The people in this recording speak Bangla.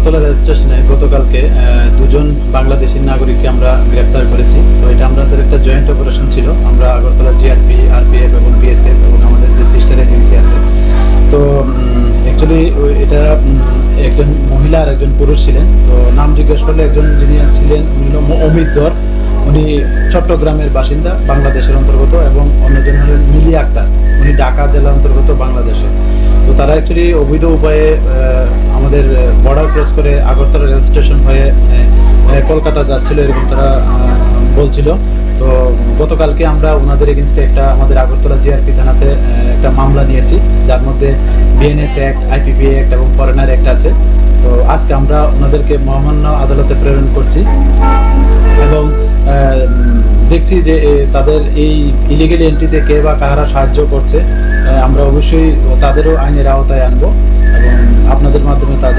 স্টেশনে গতকালকে দুজন বাংলাদেশি নাগরিককে আমরা গ্রেপ্তার করেছি। তো এটা আমাদের একটা জয়েন্ট অপারেশন ছিল। আমরা আগরতলা জিআরপি আরপিএফ এবং বিএসএফ এবং আমাদের যে সিস্টার এজেন্সি আছে। তো অ্যাকচুয়ালি এটা একজন মহিলা আর একজন পুরুষ ছিলেন। তো নাম জিজ্ঞেস করলে একজন যিনি ছিলেন অমিত দর। উনি চট্টগ্রামের বাসিন্দা, বাংলাদেশের অন্তর্গত এবং অন্যজন হলেন মিলি আক্তার। উনি ঢাকা জেলার অন্তর্গত বাংলাদেশে। তো তারা অ্যাকচুয়ালি অবৈধ উপায়ে আমাদের বর্ডার ক্রস করে আগরতলা রেল স্টেশন হয়ে কলকাতা যাচ্ছিল এরকম তারা বলছিল। তো গতকালকে আমরা ওনাদের এগেনস্টে একটা আমাদের আগরতলা জিআরপি থানাতে একটা মামলা নিয়েছি। যার মধ্যে বিএনএস অ্যাক্ট আইপিপি অ্যাক্ট এবং ফরেনার অ্যাক্ট আছে। তো আজকে আমরা ওনাদেরকে মহামান্য আদালতে প্রেরণ করছি এবং দেখছি যে তাদের এই ইলিগেল এন্ট্রিতে কে বা কাহারা সাহায্য করছে আমরা অবশ্যই তাদেরও আইনের আওতায় আনব এবং আপনাদের মাধ্যমে তা জানতে পারবো